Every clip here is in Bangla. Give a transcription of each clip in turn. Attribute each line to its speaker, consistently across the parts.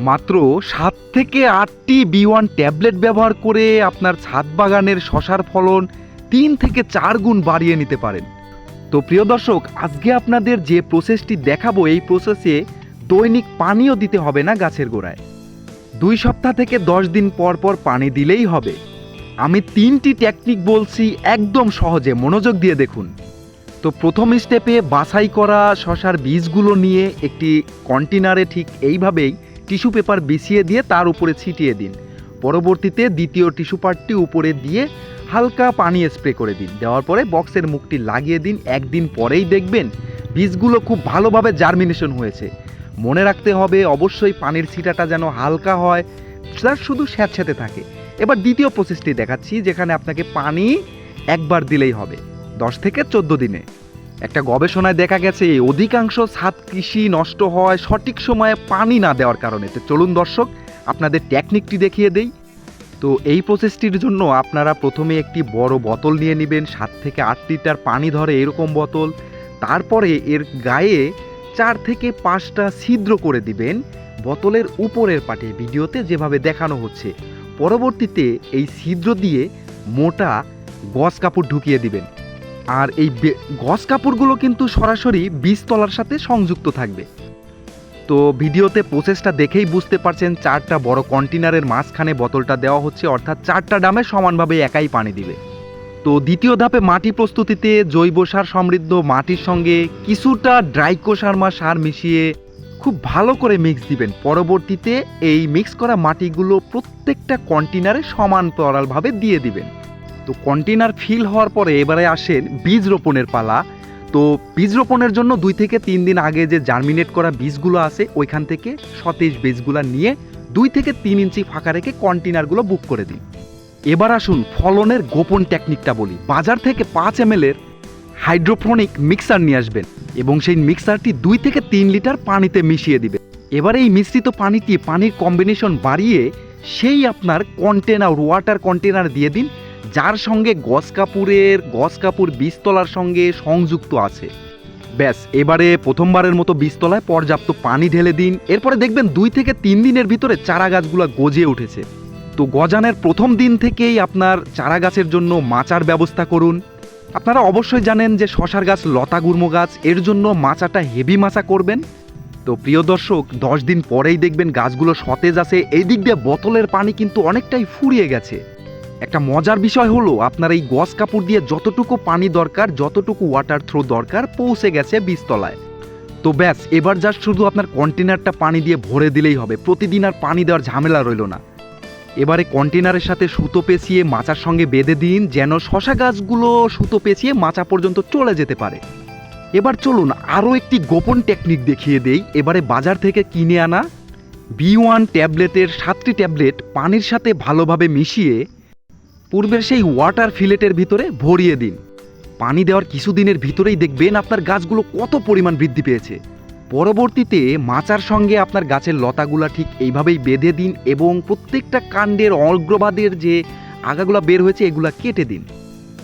Speaker 1: মাত্র সাত থেকে আটটি বি ওয়ান ট্যাবলেট ব্যবহার করে আপনার ছাদ বাগানের শশার ফলন তিন থেকে চার গুণ বাড়িয়ে নিতে পারেন। তো প্রিয় দর্শক, আজকে আপনাদের যে প্রসেসটি দেখাবো, এই প্রসেসে দৈনিক পানিও দিতে হবে না গাছের গোড়ায়। দুই সপ্তাহ থেকে দশ দিন পর পর পানি দিলেই হবে। আমি তিনটি টেকনিক বলছি, একদম সহজে মনোযোগ দিয়ে দেখুন। তো প্রথম স্টেপে বাছাই করা শশার বীজগুলো নিয়ে একটি কন্টেনারে ঠিক এইভাবেই টিস্যু পেপার বিছিয়ে দিয়ে তার উপরে ছিটিয়ে দিন। পরবর্তীতে দ্বিতীয় টিস্যু পারটি উপরে দিয়ে হালকা পানি স্প্রে করে দিন। দেওয়ার পরে বক্সের মুখটি লাগিয়ে দিন। একদিন পরেই দেখবেন বীজগুলো খুব ভালোভাবে জার্মিনেশন হয়েছে। মনে রাখতে হবে, অবশ্যই পানির ছিটাটা যেন হালকা হয় তার শুধু স্যাঁতস্যাঁতে থাকে। এবার দ্বিতীয় প্রসেসটি দেখাচ্ছি, যেখানে আপনাকে পানি একবার দিলেই হবে, দশ থেকে চোদ্দ দিনে। একটা গবেষণায় দেখা গেছে, অধিকাংশ ছাদ কৃষি নষ্ট হয় সঠিক সময়ে পানি না দেওয়ার কারণে। তো চলুন দর্শক, আপনাদের টেকনিকটি দেখিয়ে দেই। তো এই প্রসেসটির জন্য আপনারা প্রথমে একটি বড় বোতল নিয়ে নেবেন, সাত থেকে আট লিটার পানি ধরে এরকম বোতল। তারপরে এর গায়ে চার থেকে পাঁচটা ছিদ্র করে দিবেন, বোতলের উপরের পাটে। ভিডিওতে যেভাবে দেখানো হচ্ছে, পরবর্তীতে এই ছিদ্র দিয়ে মোটা গজ কাপড় ঢুকিয়ে দিবেন। আর এই গজ কাপড়গুলো কিন্তু সরাসরি বীজতলার সাথে সংযুক্ত থাকবে। তো ভিডিওতে প্রসেসটা দেখেই বুঝতে পারছেন, চারটা বড় কন্টেনারের মাঝখানে বোতলটা দেওয়া হচ্ছে, অর্থাৎ চারটা ডামে সমানভাবে একাই পানি দিবে। তো দ্বিতীয় ধাপে মাটি প্রস্তুতিতে জৈব সার সমৃদ্ধ মাটির সঙ্গে কিছুটা ড্রাইকোসারমা সার মিশিয়ে খুব ভালো করে মিক্স দিবেন। পরবর্তীতে এই মিক্স করা মাটিগুলো প্রত্যেকটা কন্টেনারে সমান তরালভাবে দিয়ে দিবেন। তো কন্টেনার ফিল হওয়ার পরে এবারে আসেন বীজ রোপণের পালা। তো বীজ রোপণের জন্য দুই থেকে তিন দিন আগে যে জার্মিনেট করা বীজগুলো আছে, ওইখান থেকে সতেজ বীজগুলো নিয়ে দুই থেকে তিন ইঞ্চি ফাঁকা রেখে কন্টেনারগুলো বুক করে দিন। এবার আসুন ফলনের গোপন টেকনিকটা বলি। বাজার থেকে পাঁচ এম এর হাইড্রোফোনিক মিক্সার নিয়ে আসবেন এবং সেই মিক্সারটি দুই থেকে তিন লিটার পানিতে মিশিয়ে দিবেন। এবার এই মিশ্রিত পানিটি পানির কম্বিনেশন বাড়িয়ে সেই আপনার কন্টেনার ওয়াটার কন্টেনার দিয়ে দিন। যার সঙ্গে গস কাপুরের, গস কাপুর বীজতলার সঙ্গে সংযুক্ত আছে। ব্যাস, এবারে প্রথমবারের মতো বীজতলায় পর্যাপ্ত পানি ঢেলে দিন। এরপরে দেখবেন দুই থেকে তিন দিনের ভিতরে চারা গাছগুলো গজে উঠেছে। তো গজানের প্রথম দিন থেকেই আপনার চারা গাছের জন্য মাচার ব্যবস্থা করুন। আপনারা অবশ্যই জানেন যে শশার গাছ লতা গুল্ম গাছ, এর জন্য মাচাটা হেভি মাচা করবেন। তো প্রিয় দর্শক, দশ দিন পরেই দেখবেন গাছগুলো সতেজ আছে। এই দিক দিয়ে বোতলের পানি কিন্তু অনেকটাই ফুরিয়ে গেছে। একটা মজার বিষয় হলো, আপনার এই গস কাপড় দিয়ে যতটুকু পানি দরকার, যতটুকু ওয়াটার থ্রো দরকার, পৌঁছে গেছে বীজতলায়। তো ব্যাস, এবার জাস্ট শুধু আপনার কন্টেনারটা পানি দিয়ে ভরে দিলেই হবে। প্রতিদিন আর পানি দেওয়ার ঝামেলা রইল না। এবারে কন্টেনারের সাথে সুতো পেঁচিয়ে মাচার সঙ্গে বেঁধে দিন, যেন শশা গাছগুলো সুতো পেঁচিয়ে মাচা পর্যন্ত চলে যেতে পারে। এবার চলুন আরও একটি গোপন টেকনিক দেখিয়ে দেই। এবারে বাজার থেকে কিনে আনা বি ওয়ান ট্যাবলেটের সাতটি ট্যাবলেট পানির সাথে ভালোভাবে মিশিয়ে পূর্বের সেই ওয়াটার ফিলেটের ভিতরে ভরিয়ে দিন। পানি দেওয়ার কিছুদিনের ভিতরেই দেখবেন আপনার গাছগুলো কত পরিমাণ বৃদ্ধি পেয়েছে। পরবর্তীতে মাচার সঙ্গে আপনার গাছের লতাগুলা ঠিক এইভাবেই বেঁধে দিন এবং প্রত্যেকটা কাণ্ডের অগ্রবাদের যে আগাগুলা বের হয়েছে এগুলা কেটে দিন।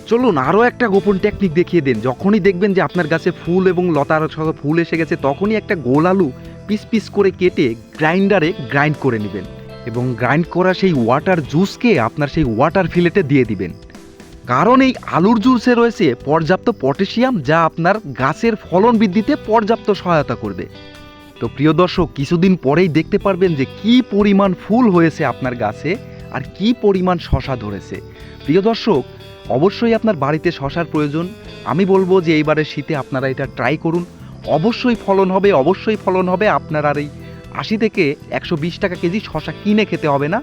Speaker 1: চলুন আরও একটা গোপন টেকনিক দেখিয়ে দিন। যখনই দেখবেন যে আপনার গাছে ফুল এবং লতার ফুল এসে গেছে, তখনই একটা গোল আলু পিস পিস করে কেটে গ্রাইন্ডারে গ্রাইন্ড করে নেবেন। এবং গ্রাইন্ড করা সেই ওয়াটার জুসকে আপনার সেই ওয়াটার ফিলেটে দিয়ে দিবেন। কারণ এই আলুর জুসে রয়েছে পর্যাপ্ত পটাশিয়াম যা আপনার গাছের ফলন বৃদ্ধিতে পর্যাপ্ত সহায়তা করবে। তো প্রিয় দর্শক, কিছুদিন পরেই দেখতে পারবেন যে কি পরিমাণ ফুল হয়েছে আপনার গাছে আর কি পরিমাণ শশা ধরেছে। প্রিয় দর্শক, অবশ্যই আপনার বাড়িতে শশার প্রয়োজন। আমি বলব যে এইবারের শীতে আপনারা এটা ট্রাই করুন। অবশ্যই ফলন হবে, অবশ্যই ফলন হবে আপনার আর এই আশি থেকে একশো বিশ টাকা কেজি শশা কিনে খেতে হবে না,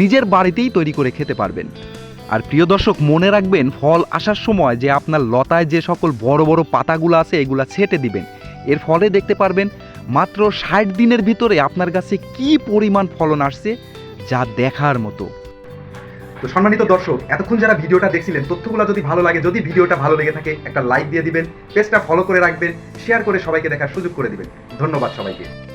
Speaker 1: নিজের বাড়িতেই তৈরি করে খেতে পারবেন। আর প্রিয় দর্শক, মনে রাখবেন, ফল আসার সময় যে আপনার লতায় যে সকল বড় বড় পাতাগুলো আছে, এগুলো ছেটে দিবেন। এর ফলে দেখতে পারবেন, মাত্র ষাট দিনের ভিতরে আপনার কাছে কি পরিমাণ ফলন আসছে, যা দেখার মতো। তো সম্মানিত দর্শক, এতক্ষণ যারা ভিডিওটা দেখছিলেন, তথ্যগুলো যদি ভালো লাগে, যদি ভিডিওটা ভালো লেগে থাকে, একটা লাইক দিয়ে দিবেন, পেজটা ফলো করে রাখবেন, শেয়ার করে সবাইকে দেখার সুযোগ করে দিবেন। ধন্যবাদ সবাইকে।